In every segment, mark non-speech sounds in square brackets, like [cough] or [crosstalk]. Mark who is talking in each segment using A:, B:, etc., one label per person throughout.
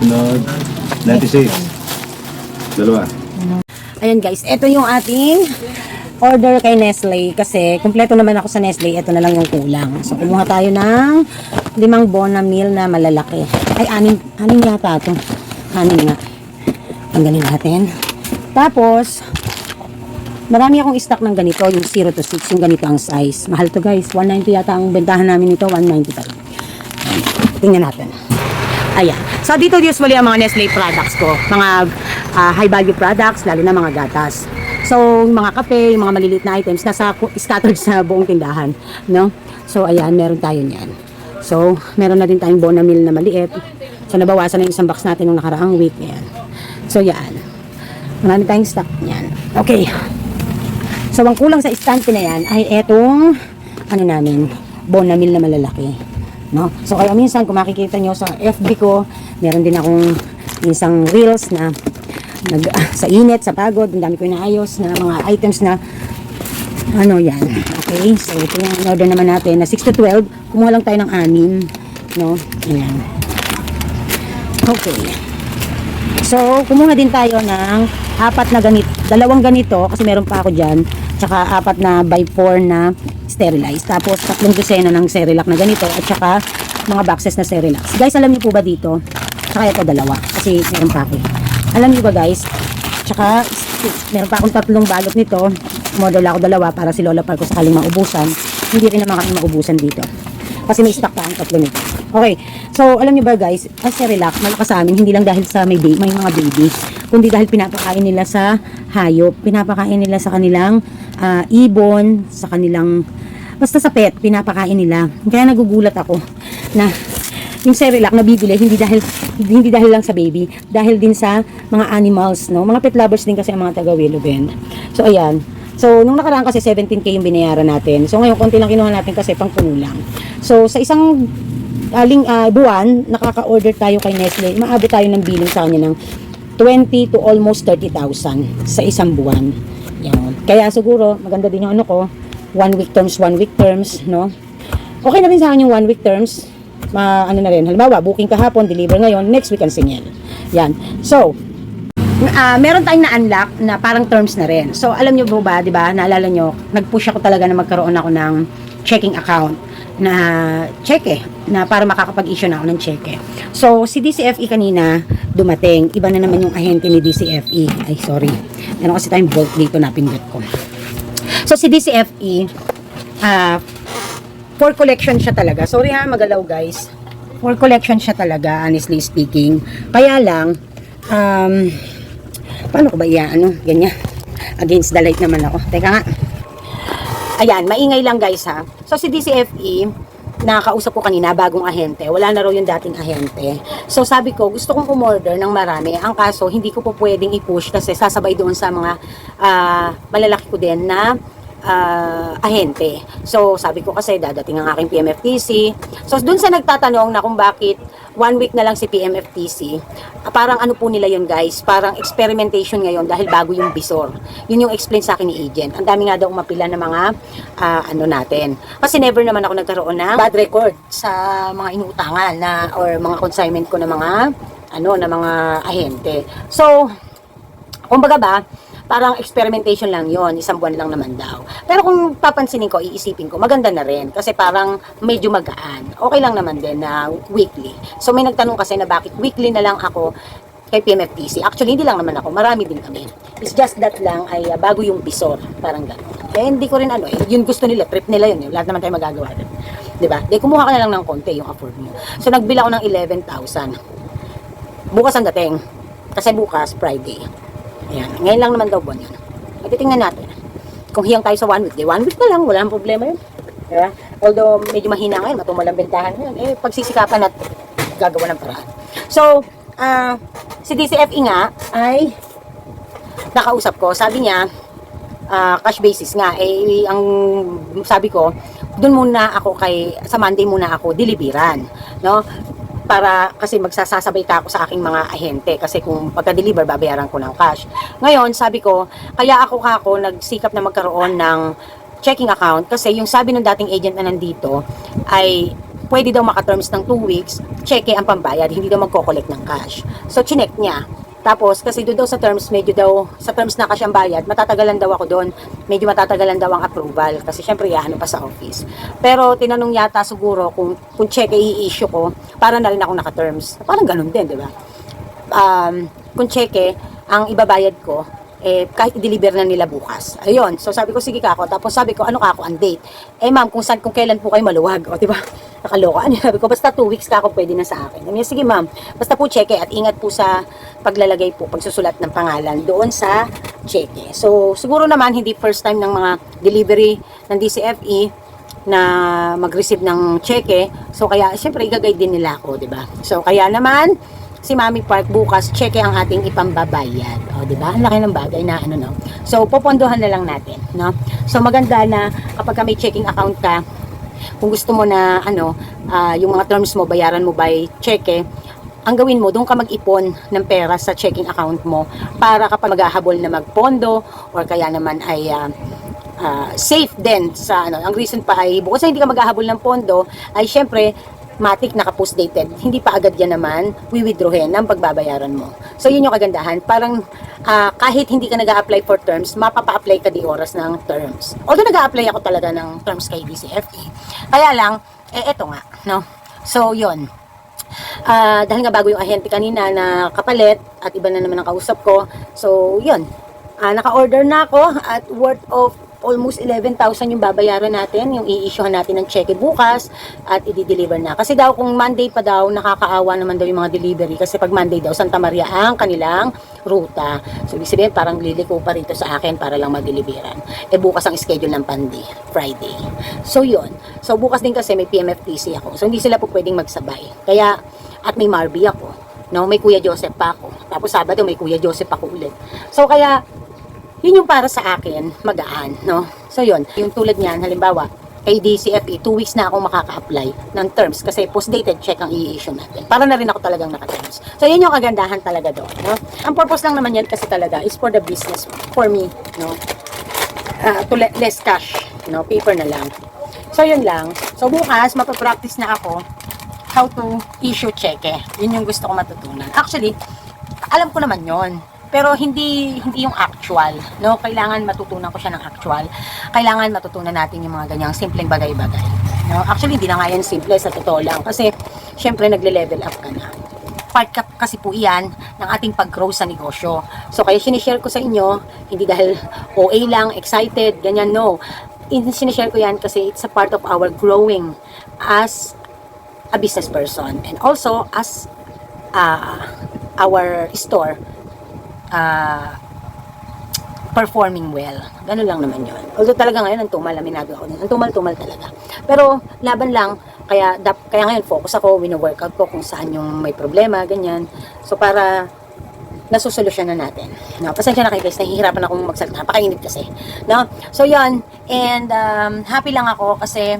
A: Sunod. 96. Dalawa.
B: Ayan guys, ito yung ating order kay Nestle kasi kumpleto naman ako sa Nestle, ito na lang yung kulang. So kumuha tayo ng limang bona meal na malalaki. Ay, anin, anin yata ito. Anin nga. Tanggalin natin. Tapos, marami akong stock ng ganito, yung 0 to 6, yung ganito ang size. Mahal to guys, 190 yata ang bentahan namin nito, 190 pa rin. Tingnan natin. Ayan. So, dito usually ang mga Nestle products ko. Mga ah, high value products, lalo na mga gatas. So, yung mga kape, yung mga maliliit na items, nasa scattered sa buong tindahan. No? So, ayan, meron tayo niyan. So, meron na din tayong Bonamil na maliit. So, nabawasan na yung isang box natin nung nakaraang week. Ayan. So, yan. Marami tayong stock niyan. Okay. So, ang kulang sa istante na yan ay etong, ano namin, Bonamil na malalaki. No? So, kaya minsan, kung makikita nyo sa FB ko, meron din akong isang reels na nag, sa init, sa pagod, ang dami ko inaayos na mga items na ano yan. Okay, so ito yung order naman natin na 6 to 12. Kumuha lang tayo ng anim. No? Ayan. Okay. So, kumuha din tayo ng apat na ganito, dalawang ganito, kasi meron pa ako dyan, tsaka apat na by 4 na sterilized. Tapos, tatlong dosena ng Cerelac na ganito, at tsaka mga boxes na Cerelac. Guys, alam niyo po ba dito? Tsaka ito dalawa, kasi meron pa ako. eh. Alam niyo ba guys, tsaka meron pa akong tatlong balot nito, model ako dalawa para si Lola Park ko sakaling maubusan. Hindi rin naman kami maubusan dito. Kasi may stock pa ang tatlo nito. Okay. So, alam niyo ba guys, ang Cerelac, malakas sa amin, hindi lang dahil sa may, may mga babies, kundi dahil pinapakain nila sa hayop, pinapakain nila sa kanilang ah, ibon, sa kanilang, basta sa pet, pinapakain nila. Kaya nagugulat ako na yung Cerelac na bibili, hindi dahil hindi dahil lang sa baby, dahil din sa mga animals, no? Mga pet lovers din kasi ang mga taga Willow Bend. So, ayan. So, nung nakaraan kasi 17k yung binayaran natin. So, ngayon, konti lang kinuha natin kasi pang puno lang. So, sa isang aling ah, buwan, nakaka-order tayo kay Nestle. Maabot tayo ng billing sa kanya ng 20 to almost 30,000 sa isang buwan. Yan. Kaya siguro, maganda din yung ano ko, one week terms, one week terms, no? Okay na rin sa akin yung one week terms. Ma, ano na rin, halimbawa, booking kahapon, deliver ngayon, next week ang singil. Yan. So, Ah, meron tayong na-unlock na parang terms na rin. So, alam nyo po ba, di ba, naalala nyo, nag-push ako talaga na magkaroon ako ng checking account na cheque, na para makakapag-issue na ako ng cheque. So, si DCFE kanina dumating. Iba na naman yung ahente ni DCFE. Ay, sorry. Meron kasi tayong bolt dito na pindot ko. So, si DCFE, ah, for collection siya talaga. Sorry ha, magalaw guys. For collection siya talaga, honestly speaking. Kaya lang, um, paano ko ba iya, ano, ganyan. Against the light naman ako. Teka nga. Ayan, maingay lang guys ha. So si DCFE, nakakausap ko kanina, bagong ahente. Wala na raw yung dating ahente. So sabi ko, gusto kong umorder ng marami. Ang kaso, hindi ko po pwedeng i-push kasi sasabay doon sa mga ah, malalaki ko din na ah, ahente. So sabi ko kasi dadating ang aking PMFTC. So doon sa nagtatanong na kung bakit one week na lang si PMFTC, parang ano po nila yun guys, parang experimentation ngayon dahil bago yung visor. Yun yung explain sa akin ni agent. Ang dami nga daw umapila ng mga ah, ano natin. Kasi never naman ako nagkaroon ng bad record sa mga inuutangan na or mga consignment ko na mga ano na mga ahente. So, kumbaga ba, parang experimentation lang yon isang buwan lang naman daw. Pero kung papansinin ko, iisipin ko, maganda na rin. Kasi parang medyo magaan. Okay lang naman din na weekly. So may nagtanong kasi na bakit weekly na lang ako kay PMFTC. Actually, hindi lang naman ako. Marami din kami. It's just that lang ay uh, bago yung bisor. Parang gano'n. Eh, hindi ko rin ano eh. Yun gusto nila. Trip nila yun. Eh. Lahat naman tayo magagawa din. Diba? Di kumuha ka na lang ng konti yung afford mo. So, nagbila ako ng 11,000. Bukas ang dating. Kasi bukas, Friday. Ayan. Ngayon lang naman daw buwan yun. Matitingnan natin. Kung hiyang tayo sa one week, di one week na lang. Wala nang problema yun. Diba? Although, medyo mahina ngayon. Matumal ang bentahan ngayon. Eh, pagsisikapan at gagawa ng paraan. So, ah, si DCFE nga ay nakausap ko. Sabi niya, ah, cash basis nga. Eh, ang sabi ko, doon muna ako kay, sa Monday muna ako, deliveran. No? Para kasi magsasasabay ka ako sa aking mga ahente kasi kung pagka-deliver babayaran ko ng cash. Ngayon, sabi ko, kaya ako kako nagsikap na magkaroon ng checking account kasi yung sabi ng dating agent na nandito ay pwede daw maka-terms ng 2 weeks, cheque ang pambayad, hindi daw magko-collect ng cash. So, chinek niya. Tapos, kasi doon daw sa terms, medyo daw, sa terms na cash ang bayad, matatagalan daw ako doon. Medyo matatagalan daw ang approval. Kasi syempre, ano pa sa office. Pero, tinanong yata siguro kung, kung cheque i-issue ko, para na rin ako naka-terms. Parang ganun din, di ba? um, kung cheque, ang ibabayad ko, eh, kahit i-deliver na nila bukas. Ayun. So, sabi ko, sige ka ako. Tapos sabi ko, ano ka ako, ang date? Eh, ma'am, kung saan, kung kailan po kayo maluwag. O, di ba? [laughs] Nakaloka. Ano, sabi ko, basta 2 weeks ka ako, pwede na sa akin. Sabi sige ma'am, basta po cheque at ingat po sa paglalagay po, pagsusulat ng pangalan doon sa cheque. So, siguro naman, hindi first time ng mga delivery ng DCFE na mag-receive ng cheque. So, kaya, syempre, igagay din nila ako, ba? So, kaya naman, si Mami Park bukas, cheque ang ating ipambabayad. O, di ba? Ang laki ng bagay na ano, no? So, popondohan na lang natin, no? So, maganda na kapag ka may checking account ka, kung gusto mo na, ano, ah, yung mga terms mo, bayaran mo by cheque, ang gawin mo, doon ka mag-ipon ng pera sa checking account mo para kapag maghahabol na magpondo or kaya naman ay ah, ah, safe din sa ano. Ang reason pa ay bukod sa hindi ka maghahabol ng pondo ay syempre matik naka-post. Hindi pa agad yan naman wiwithdrawin ng pagbabayaran mo. So yun yung kagandahan. Parang ah, kahit hindi ka nag apply for terms, mapapa-apply ka di oras ng terms. Although nag apply ako talaga ng terms kay DCFE. Kaya lang, eh eto nga, no? So yun, Ah, dahil nga bago yung ahente kanina na kapalit at iba na naman ang kausap ko. So, yun. Ah, naka-order na ako at worth of almost 11,000 yung babayaran natin, yung i-issuehan natin ng cheque bukas at i-deliver na. Kasi daw kung Monday pa daw, nakakaawa naman daw yung mga delivery kasi pag Monday daw, Santa Maria ang kanilang ruta. So, ibig sabihin, parang liliko pa rito sa akin para lang mag-deliveran. Eh, bukas ang schedule ng Pandi, Friday. So, yun. So, bukas din kasi may PMFTC ako. So, hindi sila po pwedeng magsabay. Kaya, at may Marby ako. No, may Kuya Joseph pa ako. Tapos Sabado may Kuya Joseph ako ulit. So kaya yun yung para sa akin, magaan, no? So yun, yung tulad niyan, halimbawa, kay DCFE, 2 weeks na ako makaka-apply ng terms kasi post-dated check ang i-issue natin. Para na rin ako talagang naka-terms. So yun yung kagandahan talaga doon, no? Ang purpose lang naman yan kasi talaga is for the business, for me, no? uh, to le- less cash, no? Paper na lang. So yun lang. So bukas, mapapractice na ako how to issue cheque. Yun yung gusto ko matutunan. Actually, alam ko naman yon pero hindi hindi yung actual no? Kailangan matutunan ko siya ng actual. Kailangan matutunan natin yung mga ganyang simpleng bagay-bagay no? Actually hindi na nga yan simple sa totoo lang. Kasi syempre nagle-level up ka na. Part ka kasi po iyan ng ating pag-grow sa negosyo. So, kaya sinishare ko sa inyo, hindi dahil OA lang, excited, ganyan, no. In- Sinishare ko yan kasi it's a part of our growing as a business person and also as uh, our store uh, performing well. Ganun lang naman yun. Although talaga ngayon, ang tumal, aminado ako. Ang tumal-tumal talaga. Pero, laban lang, kaya, dap, kaya ngayon, focus ako, wino-workout ko kung saan yung may problema, ganyan. So, para nasusolusyon na natin. No, pasensya na kayo guys, nahihirapan akong magsalita. Napakainit kasi. No? So, yun. And, um, happy lang ako kasi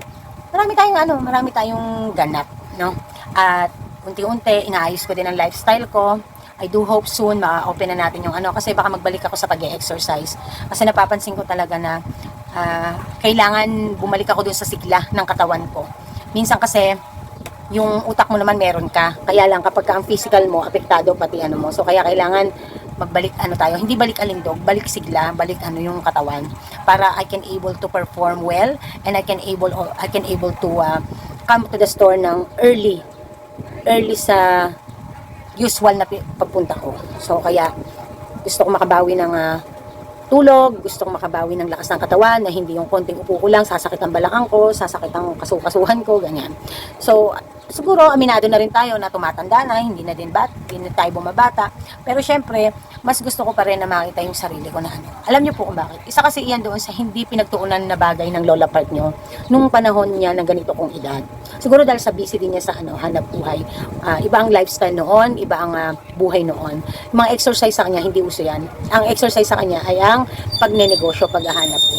B: marami tayong ano, marami tayong ganap. No? At, unti-unti, inaayos ko din ang lifestyle ko. I do hope soon ma-open na natin yung ano kasi baka magbalik ako sa pag-exercise kasi napapansin ko talaga na ah, kailangan bumalik ako dun sa sigla ng katawan ko. Minsan kasi yung utak mo naman meron ka. Kaya lang kapag ka ang physical mo apektado pati ano mo. So kaya kailangan magbalik ano tayo, hindi balik alindog, balik sigla, balik ano yung katawan para I can able to perform well and I can able I can able to ah, come to the store ng early early sa usual na pagpunta ko. So, kaya gusto ko makabawi ng ah, tulog, gusto ko makabawi ng lakas ng katawan na hindi yung konting upo ko lang, sasakit ang balakang ko, sasakit ang kasukasuhan ko, ganyan. So, siguro aminado na rin tayo na tumatanda na, hindi na din bat, hindi na tayo bumabata. Pero syempre, mas gusto ko pa rin na makita yung sarili ko na ano. Alam niyo po kung bakit. Isa kasi iyan doon sa hindi pinagtuunan na bagay ng lola part nyo nung panahon niya ng ganito kong edad. Siguro dahil sa busy din niya sa ano, hanap buhay. Ah, iba ang lifestyle noon, iba ang ah, buhay noon. Yung mga exercise sa kanya, hindi uso yan. Ang exercise sa kanya ay ang pagnenegosyo, paghahanap.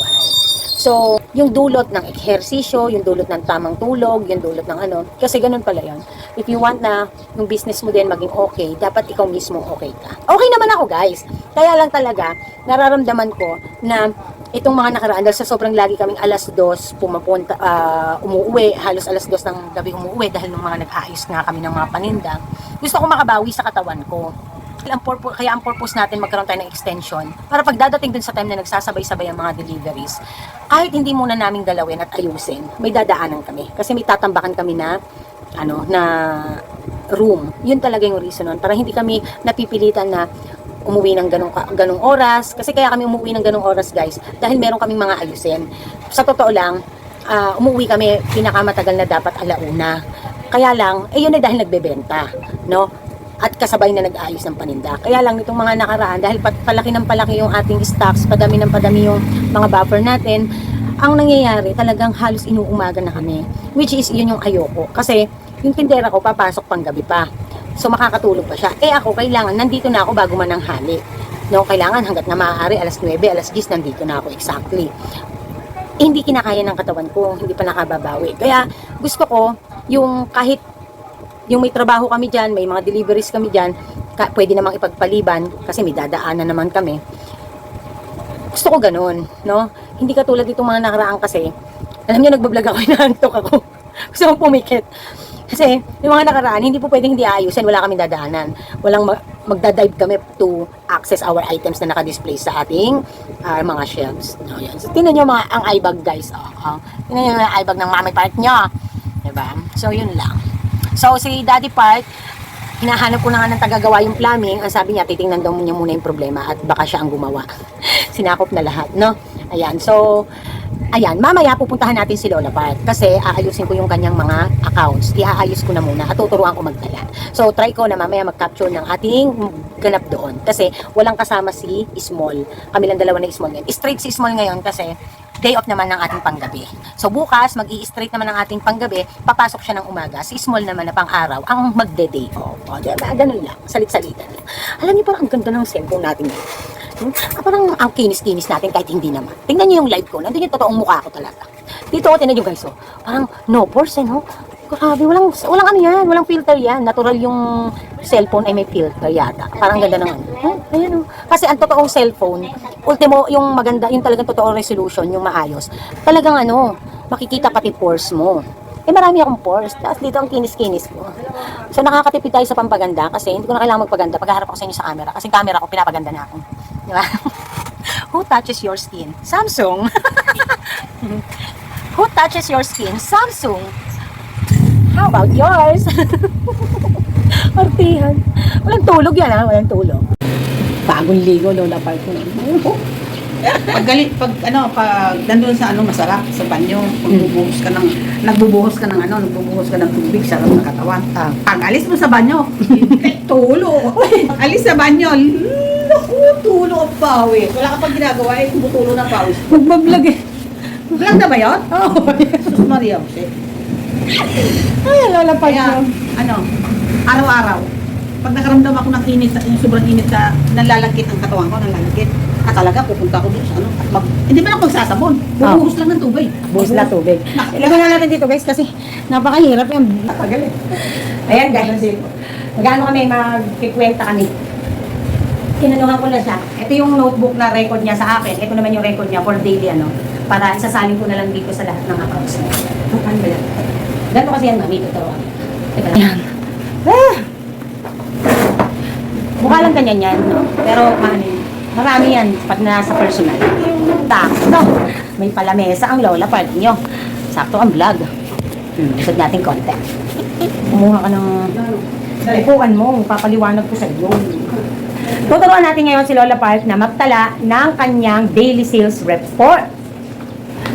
B: So, yung dulot ng ehersisyo, yung dulot ng tamang tulog, yung dulot ng ano, kasi ganun pala yun. If you want na yung business mo din maging okay, dapat ikaw mismo okay ka. Okay naman ako guys. Kaya lang talaga, nararamdaman ko na itong mga nakaraan, dahil sa sobrang lagi kaming alas dos pumapunta, ah, umuwi, halos alas dos ng gabi umuwi dahil nung mga nag-aayos nga kami ng mga paninda, gusto ko makabawi sa katawan ko. Ang purpose, kaya ang purpose natin magkaroon tayo ng extension para pag dadating dun sa time na nagsasabay-sabay ang mga deliveries, kahit hindi muna namin galawin at ayusin, may dadaanan kami. Kasi may tatambakan kami na ano na room. Yun talaga yung reason nun. Para hindi kami napipilitan na umuwi ng ganong, ganong oras. Kasi kaya kami umuwi ng ganong oras, guys. Dahil meron kaming mga ayusin. Sa totoo lang, ah, umuwi kami pinakamatagal na dapat alauna. Kaya lang, eh yun ay dahil nagbebenta. No? At kasabay na nag-ayos ng paninda. Kaya lang itong mga nakaraan, dahil palaki ng palaki yung ating stocks, padami ng padami yung mga buffer natin, ang nangyayari talagang halos inuumaga na kami. Which is, yun yung ayoko. Kasi, yung tindera ko, papasok pang gabi pa. So, makakatulog pa siya. Eh ako, kailangan, nandito na ako bago man ang hali. No, kailangan hanggat na maaari, alas 9, alas 10, nandito na ako exactly. Eh, hindi kinakaya ng katawan ko, hindi pa nakababawi. Kaya, gusto ko, yung kahit yung may trabaho kami dyan, may mga deliveries kami dyan, ka, pwede namang ipagpaliban kasi may dadaanan naman kami. Gusto ko ganun, no? Hindi katulad itong mga nakaraan kasi, alam niyo, nagbablog ako, [laughs] inaantok ako. Gusto ko pumikit. Kasi, yung mga nakaraan, hindi po pwedeng hindi ayusin, wala kaming dadaanan. Walang mag- magdadive kami to access our items na nakadisplay sa ating ah, mga shelves. No, yan. So, tingnan nyo mga, ang iBag guys. Oh, oh. Tingnan nyo yung iBag ng mami part nyo. Diba? So, yun lang. So, si Daddy Park, hinahanap ko na nga ng tagagawa yung plumbing. Ang sabi niya, titingnan daw niya muna yung problema at baka siya ang gumawa. [laughs] Sinakop na lahat, no? Ayan, so, ayan, mamaya pupuntahan natin si Lola Park kasi aayusin ko yung kanyang mga accounts. Iaayos ko na muna at tuturuan ko magdala. So, try ko na mamaya mag-capture ng ating ganap doon kasi walang kasama si Small. Kami lang dalawa na Small ngayon. Straight si Small ngayon kasi day off naman ng ating panggabi. So bukas, mag straight naman ng ating panggabi, papasok siya ng umaga. Si Small naman na pang-araw, ang magde-day off. O, diba? Ganun lang, salit-salitan. Alam niyo parang ang ganda ng cellphone natin. ngayon. Hmm? Ah, parang ang kinis-kinis natin kahit hindi naman. Tingnan niyo yung live ko, nandun yung totoong mukha ko talaga. Dito, tingnan niyo guys, oh. parang no pores, eh, no? Grabe, walang, walang ano yan, walang filter yan. Natural yung cellphone ay may filter yata. Parang ganda naman. Huh? Ayan oh. Kasi ang totoong cellphone, ultimo, yung maganda, yung talagang totoong resolution, yung maayos. Talagang ano, makikita pati pores mo. Eh marami akong pores. Tapos dito ang kinis-kinis ko. So nakakatipid tayo sa pampaganda kasi hindi ko na kailangan magpaganda pagharap ako sa inyo sa camera. Kasi camera ko, pinapaganda na ako. Di ba? [laughs] Who touches your skin? Samsung. [laughs] Who touches your skin? Samsung. How about yours? [laughs] Artihan. Walang tulog yan ha, walang tulog. Bagong ligo, Lola Park ko.
C: Pag galit, pag ano, pag nandun sa ano masarap sa banyo, magbubuhos ka ng nagbubuhos ka ng ano, nagbubuhos ka ng tubig sa ng katawan.
B: Ah.
C: Pag alis mo sa banyo, tulo. Pag [laughs] alis sa banyo, naku, tulo ang pawis. Wala ka pang ginagawa, eh, tumutulo ng pawis.
B: Magbablog eh.
C: Vlog na ba yun?
B: Oo. [laughs]
C: Sus Maria Jose.
B: Ay, Lola Park
C: Kaya,
B: ko.
C: ano, araw-araw, pag nakaramdam ako ng init, yung sobrang init sa, nalalagkit ang katawan ko, nalalagkit. At talaga, pupunta ako doon sa ano, at mag, hindi man ako magsasabon, bubuhos lang ng tubig.
B: Buhos na tubig. Ilagay na natin dito guys kasi napakahirap yung
C: Napagalit.
B: Ayan guys. Magano kami, magkikwenta kami. Tinanuhan ko na siya. Ito yung notebook na record niya sa akin. Ito naman yung record niya for daily ano. Para isasalin ko na lang dito sa lahat ng accounts niya. Ano ba yan? Ganito kasi yan, mami. Tuturuan. Teka lang. Ayan. Ah! Mukha lang ganyan yan, no? Pero yun, marami yan pag nasa personal. Takto. May palamesa ang lola part nyo. Sakto ang vlog. Hmm, isod natin konti. Kumuha ka ng upuan mo, papaliwanag ko sa iyo. Tuturuan natin ngayon si Lola Park na magtala ng kanyang daily sales report.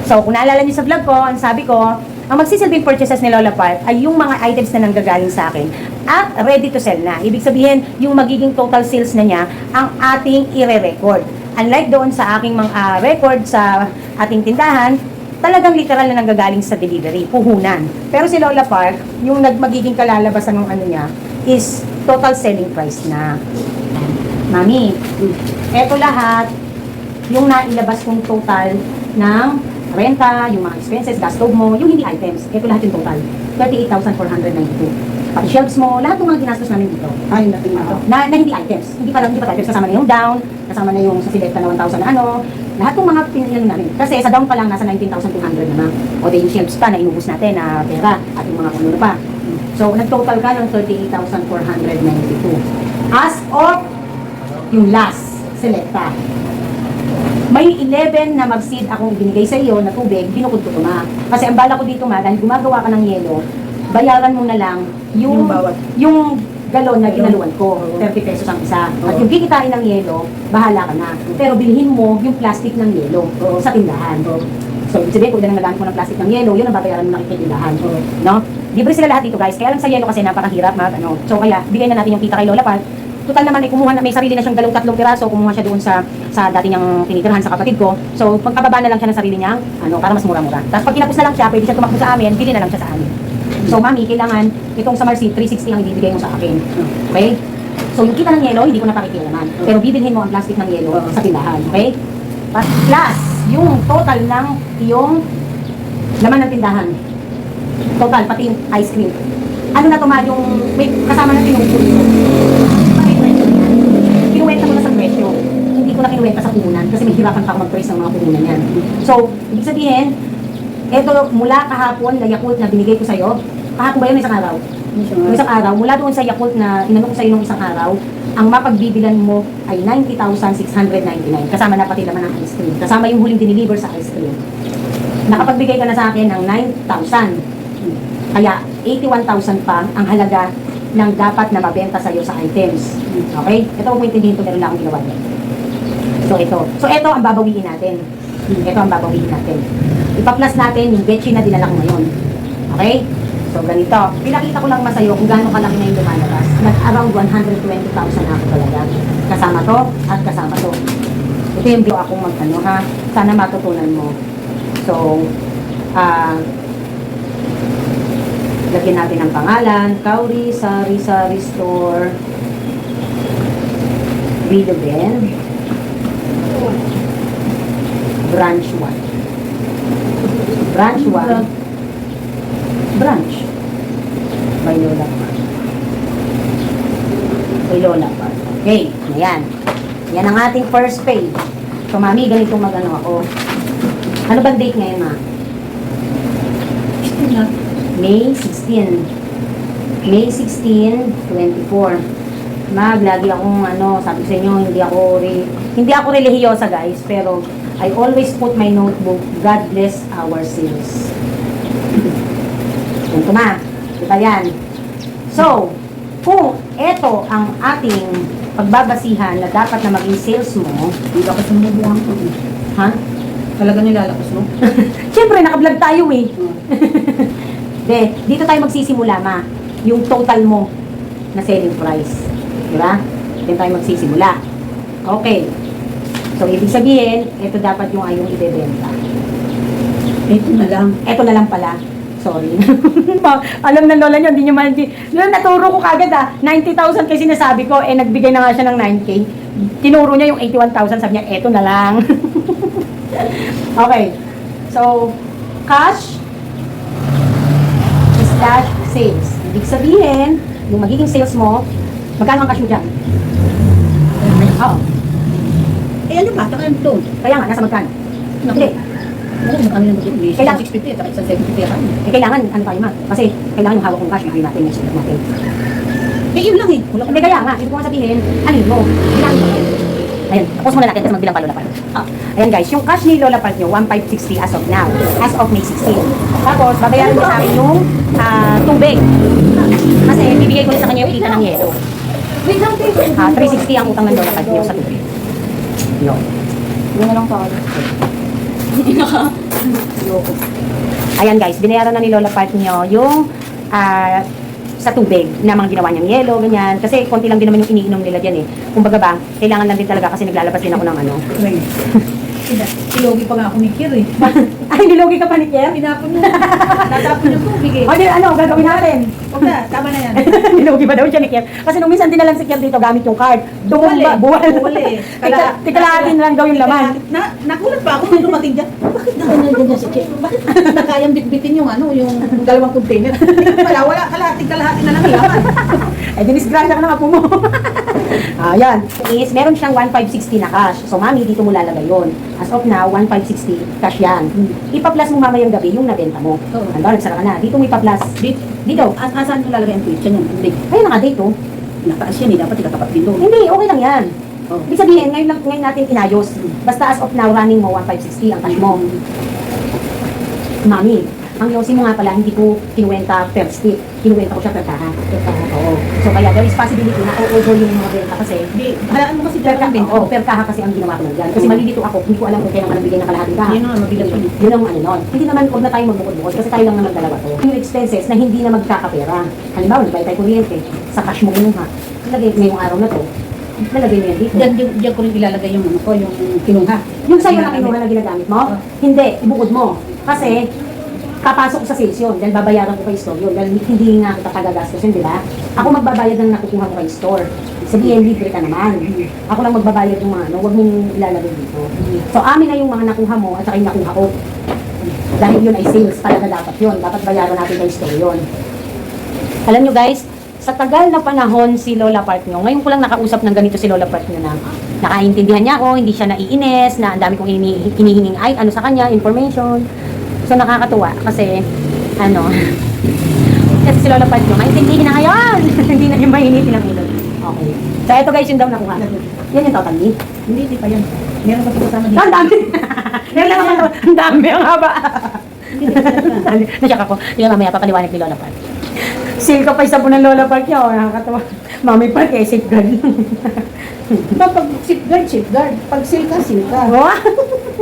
B: So, kung naalala niyo sa vlog ko, ang sabi ko, ang magsisilbing purchases ni Lola Park ay yung mga items na nanggagaling sa akin at ready to sell na. Ibig sabihin, yung magiging total sales na niya ang ating ire-record. Unlike doon sa aking mga ah, record sa ating tindahan, talagang literal na nanggagaling sa delivery, puhunan. Pero si Lola Park, yung nag magiging kalalabasan ng ano niya is total selling price na. Mami, eto lahat, yung nailabas kong total ng renta, yung mga expenses, gas stove mo, yung hindi items. Ito lahat yung total. 38,492. pati shelves mo, lahat ng mga ginastos namin dito.
C: Ay, natin na to.
B: Na, na hindi items. Hindi pa lang, hindi pa items. Kasama na yung down, kasama na yung sa selecta na 1,000 na ano. Lahat ng mga pinili namin. Kasi sa down pa lang, nasa 19,200 na na. O yung shelves pa na inubos natin na pera at yung mga kuno pa. So, nag-total ka ng 38,492. As of yung last selecta. May 11 na mag-seed akong ibinigay sa iyo na tubig, binukod ko ma. Kasi ang bala ko dito ma, dahil gumagawa ka ng yelo, bayaran mo na lang yung,
C: Yung bawat.
B: yung galon na ginaluan ko, 30 pesos ang isa. At yung kikitain ng yelo, bahala ka na. Pero bilhin mo yung plastic ng yelo sa tindahan. So, ibig sabihin, kung ang nagamit mo ng plastic ng yelo, yun ang babayaran mo ng ikitindahan. No? Libre sila lahat dito guys. Kaya lang sa yelo kasi napakahirap mag ano. So kaya bigay na natin yung kita kay Lola Pal. Total naman ay kumuha na may sarili na siyang dalawang tatlong piraso, kumuha siya doon sa sa dati niyang tinitirhan sa kapatid ko. So pagkababa na lang siya ng sarili niya, ano, para mas mura-mura. Tapos pag kinapos na lang siya, pwede siya tumakbo sa amin, bili na lang siya sa amin. So mami, kailangan itong sa Marcy 360 ang ibibigay mo sa akin. Okay? So yung kita ng yelo, hindi ko naman. Pero bibilhin mo ang plastic ng yelo sa tindahan. Okay? Plus, yung total ng iyong laman ng tindahan. Total, pati yung ice cream. Ano na to ma, yung may kasama na tinutulog. Kinuwenta ko na sa presyo. Hindi ko na kinuwenta sa punan kasi may hirapan pa ako mag-price ng mga punan yan. So, ibig sabihin, eto mula kahapon na Yakult na binigay ko sa'yo, kahapon ba yun isang araw? Yung isang araw, mula doon sa Yakult na inano ko sa'yo nung isang araw, ang mapagbibilan mo ay 90,699. Kasama na pati laman ng ice cream. Kasama yung huling diniliver sa ice cream. Nakapagbigay ka na sa akin ng 9,000. Kaya 81,000 pa ang halaga ng dapat na mabenta sa'yo sa items. Okay? Ito huwag mo intindihin ito, meron lang akong ginawa dyan. So ito. So ito ang babawiin natin. Ito ang babawiin natin. Ipa-plus natin yung betchy na dinala ko ngayon. Okay? So ganito. Pinakita ko lang ma sa'yo kung gaano kalaki na yung lumalabas. Nag-around 120,000 na ako talaga. Kasama to at kasama to. Ito yung video akong mag-ano ha. Sana matutunan mo. So, ah, lagyan natin ang pangalan. Kauri Sari Sari Store. Video Ben. Branch 1. Branch 1. Branch. By Lola Park. By Lola Park. Okay, ayan. Yan ang ating first page. So, mami, ganito magano ako. Ano bang date ngayon, ma? May 16. May 16, 24. Mag, lagi akong ano, sabi sa inyo, hindi ako re, hindi ako relihiyosa guys, pero I always put my notebook, God bless our sales. Punto ma. Kita yan. So, kung ito ang ating pagbabasihan na dapat na maging sales mo,
C: Hindi ako sumubuhan ko. eh.
B: ha?
C: Talaga nilalakas mo? [laughs]
B: Siyempre, nakablog tayo eh. De, dito tayo magsisimula, ma. Yung total mo na selling price. Di ba? Dito tayo magsisimula. Okay. So, ibig sabihin, ito dapat yung ayong ibebenta.
C: Ito na lang.
B: Ito na lang pala. Sorry. [laughs] Alam na lola nyo, hindi nyo man, Lola, naturo ko kagad ah. 90,000 kasi sinasabi ko, eh, nagbigay na nga siya ng 9K. Tinuro niya yung 81,000, sabi niya, eto na lang. [laughs] okay. So, cash slash sales. Ibig sabihin, yung magiging sales mo, magkano ang cash mo dyan? Oo.
C: Eh ano ba? Taka yung doon.
B: Kaya nga, nasa magkano? Hindi.
C: Ano mo kami?
B: Kailangan-
C: 650 at isang 750 yan.
B: Eh, kailangan, ano tayo ma? Kasi, kailangan yung hawak kong cash, ibigay natin, yung sulat natin.
C: Eh yun lang eh. Ko
B: Hindi kaya nga, ibig ko nga sabihin, ano mo? Kailangan mo. Ayan, tapos muna natin kasi magbilang pa Lola Part. Ah, ayan guys, yung cash ni Lola Part nyo, 1,560 as of now. As of May 16. Tapos, babayaran niya sa akin yung ah, tubig. Kasi bibigay ko na sa kanya yung kita ng yelo. Ah, 360 ang utang ng Lola nyo sa tubig. Yun.
C: Yung lang pa. [laughs]
B: Ayan guys, binayaran na ni Lola Part nyo yung ah, sa tubig na mga ginawa niyang yelo, ganyan. Kasi konti lang din naman yung iniinom nila dyan eh. Kumbaga ba, kailangan lang din talaga kasi naglalabas din ako ng ano,
C: Silogi [laughs] pa nga ako ni Kir eh. [laughs]
B: Ay, nilogi ka pa ni Kier?
C: Tinapon niya. Natapon yung tubig eh.
B: O, di, ano, gagawin natin?
C: Huwag na, tama na yan. [laughs]
B: nilogi pa daw siya ni Kier. Kasi nung minsan dinalang si Kier dito gamit yung card.
C: Buwal
B: Tumumba,
C: eh.
B: buwal.
C: Buwal eh. [laughs]
B: Na lang daw yung laman.
C: Na, nakulat pa ako nung dumating dyan. Bakit nakanal ganyan si Kir? Bakit na kayang bitbitin yung ano, yung dalawang container? Tingnan pala, [laughs] wala, kalahati, kalahati na lang ang laman.
B: Eh, dinisgrasya ka ng apo mo. Ayan. Is, meron siyang 1,560 na cash. So, mami, dito mo lalagay yun. As of now, 1,560 cash yan. Ipa-plus mo mamayang gabi yung nabenta mo.
C: Oo.
B: Ano, nagsara ka na. Dito mo ipa-plus.
C: Dito,
B: Dito.
C: as asan ko lalagay ang tweet yan yung hindi.
B: Ayun na nga dito.
C: Nataas yan eh, dapat ikatapat din doon.
B: Hindi, okay lang yan.
C: Oh.
B: Ibig sabihin, ngayon, lang- ngayon natin inayos. Basta as of now, running mo 1,560 ang cash mo. Mami, ang yosi mo nga pala, hindi ko kinuwenta per stick. Kinuwenta ko siya per kaha. Per kaha. Oo. So kaya there is possibility na over yung mga benta kasi
C: Hindi, halaan mo kasi
B: Per kaha, oh, per kaha kasi ang ginawa ko lang dyan. Kasi malilito ako, hindi ko alam kung kailan ka nagbigay ng kalahating kaha.
C: Yun ang mabigat yun.
B: Yun ang ano nun. Hindi naman, huwag na tayo magbukod-bukod kasi tayo lang naman dalawa to. Yung expenses na hindi na magkakapera. Halimbawa, nagbayad tayo kuryente, sa cash mo kinuha. Nalagay ngayong araw na to. Nalagay mo yan dito.
C: Diyan, diyan, ko rin ilalagay yung ano ko, yung kinuha.
B: Yung sa'yo na kinuha na ginagamit mo,
C: Oh.
B: hindi, ibukod mo. Kasi, papasok ko sa sales yun, dahil babayaran ko kay store yun, dahil hindi nga kita tagagastos yun, di ba? Ako magbabayad ng nakukuha ko kay store. Sabihin, libre ka naman. Ako lang magbabayad ng mga ano, huwag mong ilalagay dito. So, amin na yung mga nakuha mo at saka yung nakuha ko. Dahil yun ay sales, talaga dapat yun. Dapat bayaran natin kay store yun. Alam nyo guys, sa tagal na panahon si Lola Park nyo, ngayon ko lang nakausap ng ganito si Lola Park nyo na nakaintindihan niya ako, hindi siya naiinis, na ang dami kong ini- ay ano sa kanya, information. So nakakatuwa kasi ano, [laughs] kasi si Lola Park nyo, maintindihin na ngayon. [laughs] hindi na yung mahinitin ang ilog. Okay. So ito guys yung daw nakuha. Yan yung total.
C: Hindi, hindi pa yan. Meron pa sa kasama dito.
B: Ang dami. [laughs] Yan lang naman. Ang dami. Ang haba. Nasyak ako. Yung mamaya papaliwanag ni Lola Park. Seal ka pa isa po ng Lola Park niya. Oh, nakakatawa. Mami Park eh, safeguard.
C: Pag safeguard, safeguard. Pag seal ka, seal ka.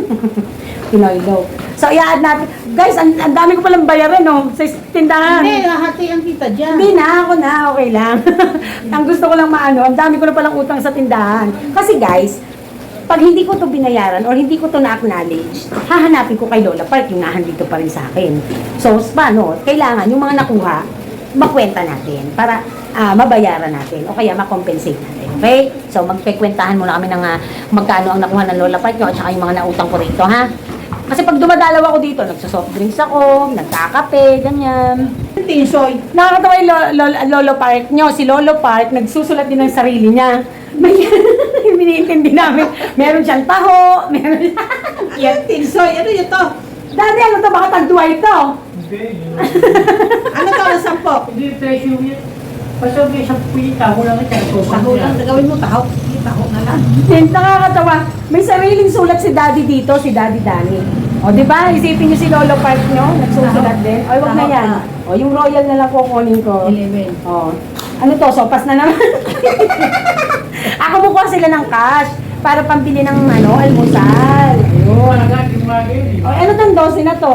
C: [laughs]
B: Low. So, i-add natin. Guys, ang, ang dami ko palang bayaran, no? Sa tindahan.
C: Hindi, hati ang kita dyan.
B: Hindi na, ako na, okay lang. [laughs] ang gusto ko lang maano, ang dami ko na palang utang sa tindahan. Kasi guys, pag hindi ko to binayaran or hindi ko to na-acknowledge, hahanapin ko kay Lola Park yung nahandito pa rin sa akin. So, paano? Kailangan yung mga nakuha, makwenta natin para ah, mabayaran natin o kaya makompensate natin. Okay? So, magpekwentahan muna kami ng ah, magkano ang nakuha ng Lola Park nyo at saka yung mga nautang ko rito, ha? Kasi pag dumadalaw ako dito, nagsasoft drinks ako, nagkakape, ganyan.
C: Tinsoy.
B: Nakakatawa yung Lo- Lo- Lolo Park nyo. Si Lolo Park, nagsusulat din ng sarili niya. [laughs] May [laughs] iniintindi namin. Meron siyang taho, meron
C: Yan, tinsoy. Ano yun to?
B: Dati ano to, baka tagduwa ito. [laughs]
C: Ano to, ang sampo?
D: Hindi presyo yan. Basta may isang puyi, taho lang ito.
C: Taho lang, gawin mo taho. Hindi, taho na lang.
B: Then, nakakatawa. May sariling sulat si Daddy dito, si Daddy Danny. O, di ba? Isipin niyo si Lolo Park nyo, nagsusulat din. O, wag na
C: Taho
B: yan. O, yung royal na lang kukunin ko.
C: Eleven.
B: Oh. Ano to? Sopas na naman. [laughs] Ako bukuha sila ng cash para pambili ng ano, almusal. Ayun.
D: Talaga, yung mga.
B: O, ano tong 12 na to?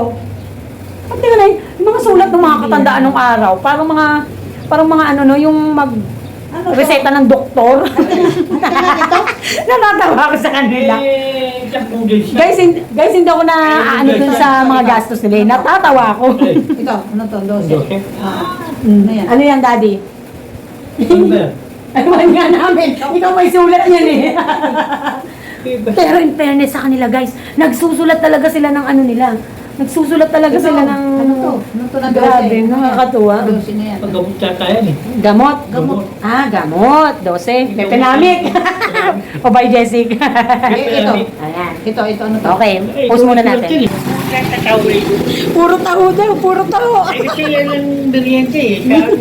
B: At tingnan na, yung mga sulat ng mga katandaan ng araw. Parang mga, parang mga ano no, yung mag,
C: Ano to?
B: reseta ng doktor. [laughs] Natatawa ako sa kanila.
D: Eh, siya.
B: Guys, hindi, guys, hindi ako na ano dun sa mga gastos nila. eh. Natatawa ako.
C: Ikaw, ano to, dose?
D: Dose?
C: Ah, ano yan?
B: ano yan, daddy?
D: Ano ba?
B: Ayaw nga namin. Ikaw may sulat yan eh.
D: Eh,
B: Pero in fairness sa kanila guys, nagsusulat talaga sila ng ano nila. Nagsusulat talaga
C: Ito,
B: sila ng...
C: Ano to? Ano to na
B: Grabe,
C: dose?
B: nakakatuwa.
C: Dose na yan.
D: Eh.
B: Gamot.
C: Gamot.
B: Ah, gamot. 12. Pepenamic. [laughs] o by Jessic.
C: Eh, ito.
B: Ayan.
C: Ito, ito, ano to?
B: Okay, post muna natin. Puro tao daw, puro tao.
D: Eh, kasi yan ang meriente eh. Kaya,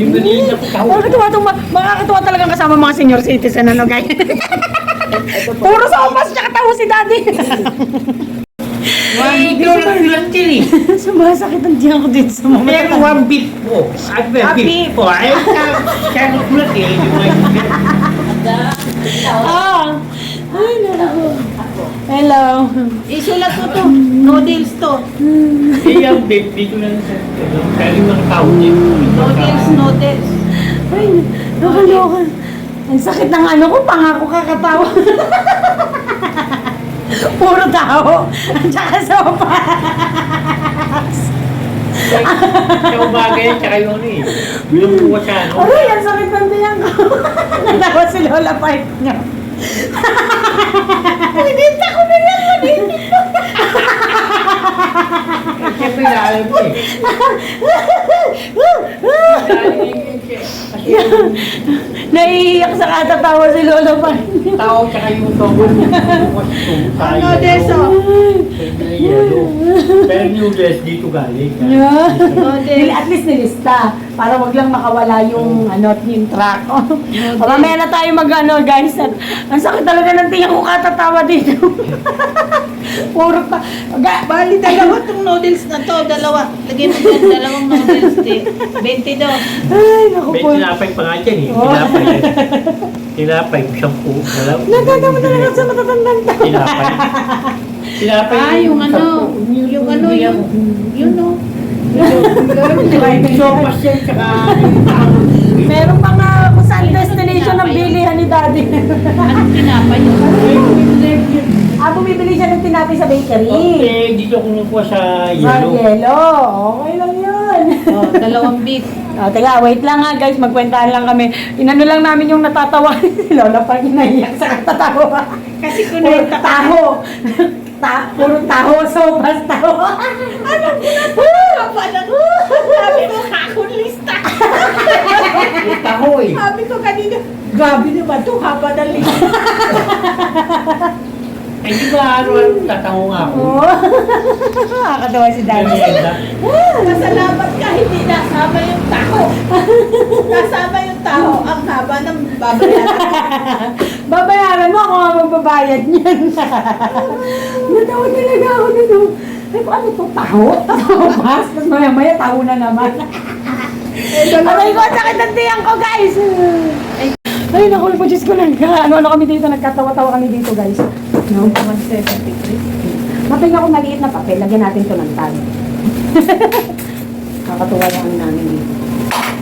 D: Yung meriente ko taho.
B: Makakatuwa itong, makakatuwa talagang kasama mga senior citizen, ano guys? puro sopas, tsaka tao si daddy. [laughs]
D: Lang filan yan eh.
B: Sumasakit ang diyan ko din sa mga
D: Pero one beef po. At
B: Ah,
D: beef po. Ay, [laughs] kaya kulat eh. Yung mga
B: Ah! Ay, naku. Hello.
C: Isulat ko to. Noodles to.
D: Eh, yung beef dito lang sa kaya yung mga tao niya.
C: Noodles, noodles.
B: Ay, nakaloka. Ang sakit ng ano ko, pangako kakatawa. [laughs] [laughs] Puro tao. At saka sopas.
D: Sa umaga yan, tsaka yung ano eh. Yung buwa sa ano.
B: Aray, ang sakit ng tiyan ko. [laughs] Natawa si Lola Park niya. [laughs] Pinita ko na yan.
D: Siyempre, naalam eh.
B: Naiiyak sa katatawa si Lola Park.
D: tao tsaka yung tawag.
C: Ano, Deso?
D: Pero yung dress dito galing.
B: Nil- At least nilista. Para wag lang makawala yung ano yung track. o [laughs] mamaya na tayo mag ano guys. At, ang sakit talaga ng tingin ko katatawa dito. [laughs] Puro pa. Ga,
C: Bali, dalawa tong noodles na to. Dalawa. Lagyan mo dyan, dalawang noodles. di. 22.
B: ay, naku
D: May
B: po.
D: tinapay pa nga dyan eh.
B: Oh.
D: Tinapay. [laughs] tinapay, sampu. Wala.
B: Nagkakama talaga sa matatandang tao.
D: Tinapay. Tinapay.
C: Ah, yung ano, yung ano, yung, yun o.
D: Sopas yan, tsaka
B: Meron pa nga kung saan destination ng bilihan ni Daddy.
C: Anong tinapay yun?
B: ah, bumibili siya ng tinapay sa bakery.
D: Okay, dito ko nakuha sa
B: Sa
D: yellow.
B: Okay lang yun.
C: Oh, dalawang beef.
B: Oh, teka, wait lang ha guys, magkwentahan lang kami. Inano lang namin yung natatawa ni [laughs] Lola pag naiyak sa katatawa.
C: Kasi ka.
B: taho. [laughs] Ta puro taho, sopas taho. ano
C: Haba na. Sabi ko, kakunlista.
D: Yung taho eh.
C: Sabi ko kanina, grabe naman to, haba ng lista. [laughs]
D: Eh, di ba araw-araw tatango nga ako?
B: Oh. Nakakatawa si.
D: Merienda.
C: Masalamat ka, hindi nasama yung taho. Nasama yung taho. Ang haba ng babayaran. [laughs]
B: Babayaran mo ako nga magbabayad niyan. [laughs] Natawa talaga ako nito. Ay, kung ano to? Taho? Tapos maya maya, taho na naman. Aray ko, ang sakit ng tiyan ko, guys! Ay, naku po, Diyos ko, nagka, ano-ano kami dito, nagkatawa-tawa kami dito, guys. No? 173. Mapay ako maliit na papel, lagyan natin to ng tag. [laughs] Kakatuwa ano namin dito.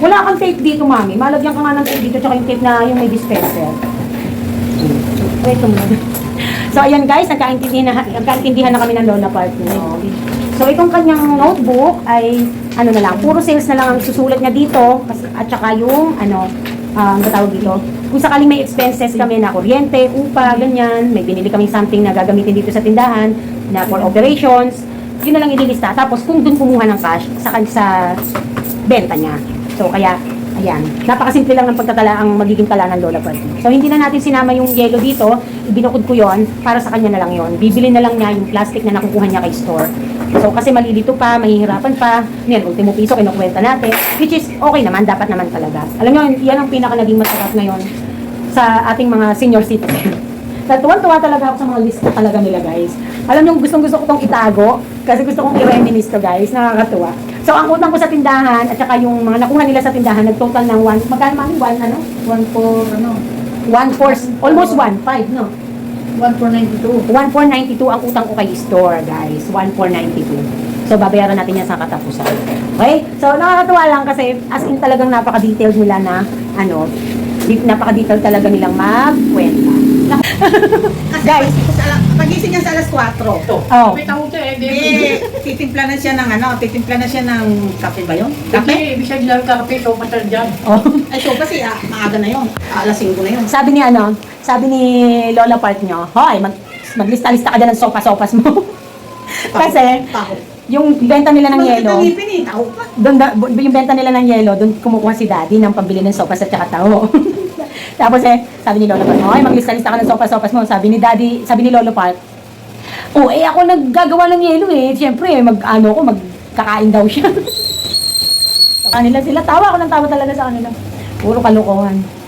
B: Wala kang tape dito, mami. Malagyan ka nga ng tape dito, tsaka yung tape na yung may dispenser. Wait, muna. So, ayan guys, nagkaintindihan na, nagkaintindihan na kami ng Lola Partner. So, itong kanyang notebook ay, ano na lang, puro sales na lang ang susulat niya dito. At saka yung, ano, um, tawag dito, kung sakaling may expenses kami na kuryente, upa, ganyan, may binili kaming something na gagamitin dito sa tindahan, na for operations, yun na lang ililista. Tapos, kung dun kumuha ng cash, sa, sa benta niya. So, kaya, ayan, napakasimple lang ng pagtatala ang magiging tala ng Lola Party. So, hindi na natin sinama yung yellow dito, ibinukod ko yon para sa kanya na lang yon Bibili na lang niya yung plastic na nakukuha niya kay store. So, kasi malilito pa, mahihirapan pa, yan, ultimo piso, kinukwenta natin, which is okay naman, dapat naman talaga. Alam niyo, yan ang pinaka naging masarap ngayon sa ating mga senior citizen. [laughs] Sa tuwan-tuwa talaga ako sa mga lista talaga nila, guys. Alam niyo, gustong-gusto ko tong itago kasi gusto kong i-reminisce to, guys. Nakakatuwa. So, ang utang ko sa tindahan at saka yung mga nakuha nila sa tindahan, nag-total ng 1, magkano mami? 1, ano? 1 for, ano? 1 for, almost 1, 5, no?
C: 1492.
B: 1,492 ang utang ko kay store, guys. 1,492. So, babayaran natin yan sa katapusan. Okay? So, nakakatuwa lang kasi as in talagang napaka-detailed nila na, ano, napaka-detailed talaga nilang magkwenta. [laughs] Guys,
C: Pagising niya sa alas 4.
D: Ito.
B: Oh.
D: May taho to eh.
C: Eh, titimpla na siya ng ano, titimpla na siya ng kape ba yun?
D: Kape, ibig sabihin lang kape, so masal dyan.
B: oh.
C: Ay, so kasi ah, maaga na yun. Ah, alas 5 na yun.
B: sabi ni ano, sabi ni Lola Part nyo, hoy, mag, maglista-lista ka dyan ng sopa-sopas mo. [laughs] kasi,
C: Taho.
B: Yung benta nila ng
C: Bakit
B: yelo,
C: ang ngipin eh? Pa.
B: doon yung benta nila ng yelo, doon kumukuha si daddy ng pambili ng sopas at saka tao. [laughs] Tapos eh, sabi ni Lolo Park, ay maglista-lista ka ng sopas-sopas mo. Sabi ni daddy, sabi ni Lolo Park, oh eh ako naggagawa ng yelo eh. Siyempre, mag ano ko, magkakain daw siya. [laughs] sa kanila sila, tawa ako ng tawa talaga sa kanila. Puro kalokohan.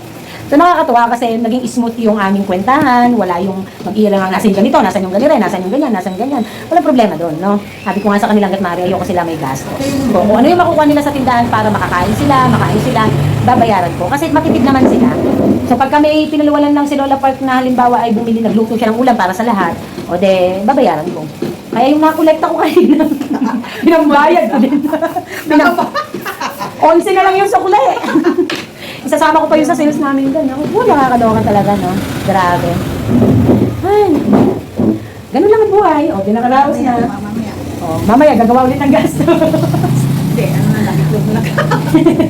B: So nakakatuwa kasi naging smooth yung aming kwentahan, wala yung mag-iira nga nasan yung ganito, nasan yung ganire, nasan yung ganyan, nasan ganyan. Walang problema doon, no? Sabi ko nga sa kanila hanggat maaari, ayoko sila may gasto. So, kung ano yung makukuha nila sa tindahan para makakain sila, makain sila, babayaran ko. Kasi matipid naman sila. So pag kami pinalawalan lang si Lola Park na halimbawa ay bumili, nagluto siya ng ulam para sa lahat, o de, babayaran ko. Kaya yung nakolekta ko [laughs] kanina, pinambayad ko din. Pinam- Onse na lang yung sukle. [laughs] Isasama ko pa yun sa sales namin doon. Ako, oh, nakakaloka talaga, no? Grabe. Ay. Ganun lang ang buhay. O, di nakaraos na.
C: Mamaya.
B: O, mamaya, gagawa ulit ng gasto.
C: Hindi, ano na itlog na lang.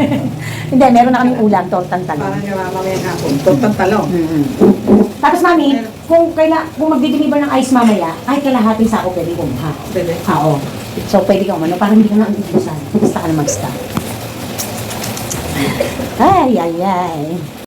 C: [laughs]
B: Hindi, meron na kaming ulam, tortang talong.
C: Parang gawa mamaya hapon. Tortang talong.
B: Mm-hmm. Tapos mami, kung kaila, kung magdi-deliver ng ice mamaya, ay kalahating sako pwede kumuha.
C: Pwede.
B: Ah, Oo. So, pwede kang umano, parang hindi ka na ang Basta ka na mag-stop. Ay, ay, ay.